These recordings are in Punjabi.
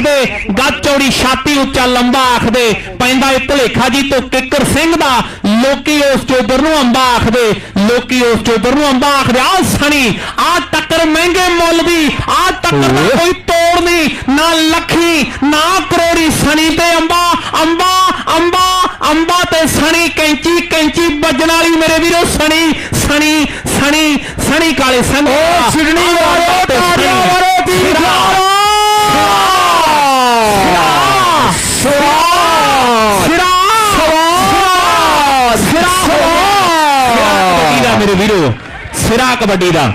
ਆਖਦੇ ਗੱਜ ਚੌੜੀ ਛਾਤੀ ਉੱਚਾ ਲੰਬਾ ਆਖਦੇ ਪੈਂਦਾ ਇਹ ਭਲੇਖਾ ਜੀ ਤੋਂ ਕਿੱਕਰ ਸਿੰਘ ਦਾ ਲੋਕੀ ਉਸ ਚੋਬਰ ਨੂੰ ਅੰਬਾ ਆਖਦੇ ਲੋਕੀ ਉਸ ਚੋਬਰ ਨੂੰ ਅੰਬਾ ਆਖਦੇ ਆ ਸਣੀ ਆ ਟੱਕਰ ਮਹਿੰਗੇ ਮੁੱਲ ਦੀ ਆ ਟੱਕਰ ਦਾ ਕੋਈ ਤੋੜ ਨਹੀਂ ਨਾ ਲੱਖੀ ਨਾ ਕਰੋੜੀ ਸਣੀ ਤੇ ਅੰਬਾ ਅੰਬਾ ਅੰਬਾ ਅੰਬਾ ਤੇ ਸਣੀ ਕੈਂਚੀ ਕੈਂਚੀ ਵੱਜਣ ਵਾਲੀ ਮੇਰੇ ਵੀਰੋ ਸਣੀ ਸਣੀ ਸਣੀ ਸਣੀ ਕਾਲੇ ਸੰਗ ਸਿਡਨੀ ਵਾਲਿਓ, ਤਾੜੀਆਂ ਮਾਰੋ, ਮੇਰੇ ਵੀਰੋ, ਸਿਰਾ ਕਬੱਡੀ ਦਾ।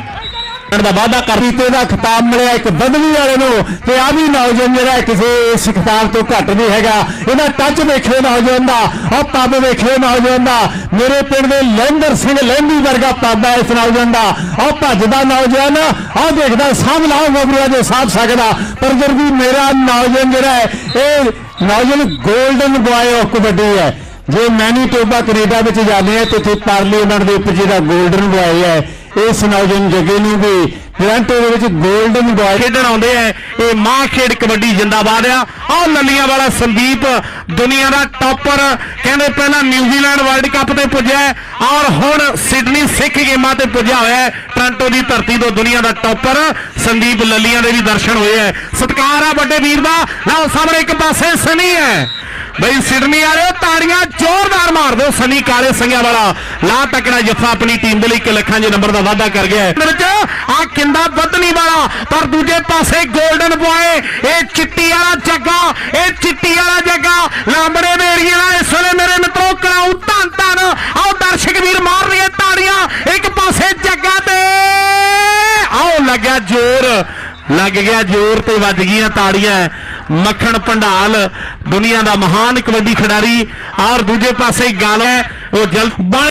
ਦਾ ਵਾਅਦਾ ਕਰ ਕੀਤੇ ਦਾ ਖਿਤਾਬ ਮਿਲਿਆ ਇੱਕ ਬਦਲੀ ਵਾਲੇ ਨੂੰ, ਤੇ ਆ ਵੀ ਨੌਜਵਾਨ ਜਿਹੜਾ ਕਿਸੇ ਇਸ ਖਿਤਾਬ ਤੋਂ ਘੱਟ ਨਹੀਂ ਹੈਗਾ। ਇਹਦਾ ਟੱਚ ਵੇਖਿਓ ਨੌਜਵਾਨ ਦਾ ਉਹ ਪੱਬ ਵੇਖਿਓ ਨੌਜਵਾਨ ਦਾ। ਮੇਰੇ ਪਿੰਡ ਦੇ ਲਹਿੰਦਰ ਸਿੰਘ ਲਹਿੰਦੀ ਵਰਗਾ ਪੱਬ ਹੈ ਇਸ ਨੌਜਵਾਨ ਦਾ। ਉਹ ਭੱਜਦਾ ਨੌਜਵਾਨ ਉਹ ਦੇਖਦਾ ਸਾਹਮ ਲਾਓ ਮਗਰੂਆ ਜੋ ਸਾਥ ਸਕਦਾ। ਪਰ ਜਦ ਵੀ ਮੇਰਾ ਨੌਜਵਾਨ ਜਿਹੜਾ ਹੈ, ਇਹ ਨੌਜਵਾਨ 골ਡਨ ਬੁਆਏ ਆਫ ਕਬੱਡੀ ਹੈ। ਜੇ ਮੈਨੀਟੋਬਾ ਕੈਨੇਡਾ ਵਿੱਚ ਜਾਂਦੇ ਆ, ਤੇ ਉੱਥੇ ਪਾਰਲੀਮੈਂਟ ਦੇ ਉੱਪਰ ਜਿਹੜਾ 골ਡਨ ਬੁਆਏ ਹੈ ਇਸ ਨੌਜਵਾਨ ਜਗੇ ਨੂੰ ਵੀ ਟੋਰਾਂਟੋ ਦੇ ਵਿੱਚ 골ਡਨ ਬੁਆਏ ਖੇਡਣ ਆਉਂਦੇ ਐ ਇਹ ਮਾਂ ਖੇਡ ਕਬੱਡੀ ਜਿੰਦਾਬਾਦ ਆ। ਆਹ ਲੱਲੀਆਂ ਵਾਲਾ ਸੰਦੀਪ ਦੁਨੀਆ ਦਾ ਟੌਪਰ, ਕਹਿੰਦੇ ਪਹਿਲਾਂ ਨਿਊਜ਼ੀਲੈਂਡ ਵਰਲਡ ਕੱਪ ਤੇ ਪੁੱਜਿਆ ਔਰ ਹੁਣ ਸਿਡਨੀ ਸਿੱਖ ਗੇਮਾਂ ਤੇ ਪੁੱਜਿਆ ਹੋਇਆ ਹੈ, ਟੋਰਾਂਟੋ ਦੀ ਧਰਤੀ ਤੋਂ ਦੁਨੀਆ ਦਾ ਟੌਪਰ, ਸੰਦੀਪ ਲੱਲੀਆਂ ਦੇ ਵੀ ਦਰਸ਼ਨ ਹੋਏ ਐ ਸਤਿਕਾਰ ਆ ਵੱਡੇ ਵੀਰ ਦਾ। ਨਾਲ ਸਾਹਮਣੇ ਇੱਕ ਪਾਸੇ ਸਨੀ ਹੈ ਬਈ ਸਿਡਨੀ ਵਾਲਿਓ ਤਾੜੀਆਂ ਜ਼ੋਰਦਾਰ ਮਾਰ ਦਿਓ ਸਨੀ ਕਾਲੇ ਸੰਗਿਆ ਵਾਲਾ। ਲਾ ਤਕੜਾ ਜੱਫਾ ਆਪਣੀ ਟੀਮ ਦੇ ਲਈ ਇੱਕ ਲੱਖਾਂ ਦੇ ਨੰਬਰ ਦਾ ਵਾਅਦਾ ਕਰ ਗਿਆ ਵਿੱਚ ਆ ਕਿੰਦਾ ਵਧਣੀ ਵਾਲਾ, ਪਰ ਦੂਜੇ ਪਾਸੇ 골ਡਨ ਬੁਆਏ ਇਹ ਚਿੱਟੀ ਵਾਲਾ ਜੱਗਾ, ਇਹ ਚਿੱਟੀ ਵਾਲਾ ਜੱਗਾ। ਲਾਂਬੜੇ ਦੇ ਏਰੀਏ ਨਾਲ ਇਸ ਵੇਲੇ ਮੇਰੇ ਮਿੱਤਰੋ ਕਰਾਉ ਧੰਨ ਧੰਨ। ਆਓ ਦਰਸ਼ਕ ਵੀਰ ਮਾਰ ਰਹੀਏ ਤਾੜੀਆਂ, ਇੱਕ ਪਾਸੇ ਜੱਗਾ ਤੇ। ਆਓ ਲੱਗਿਆ ਜ਼ੋਰ। ਲੱਗ ਗਿਆ ਜ਼ੋਰ ਤੇ ਵੱਜ ਗਈਆਂ ਤਾੜੀਆਂ। ਮੱਖਣ ਭੰਡਾਲ ਦੁਨੀਆ ਦਾ ਮਹਾਨ ਕਬੱਡੀ ਖਿਡਾਰੀ। ਔਰ ਦੂਜੇ ਪਾਸੇ ਗੱਲ ਹੈ, ਉਹ ਜਲ ਬਣ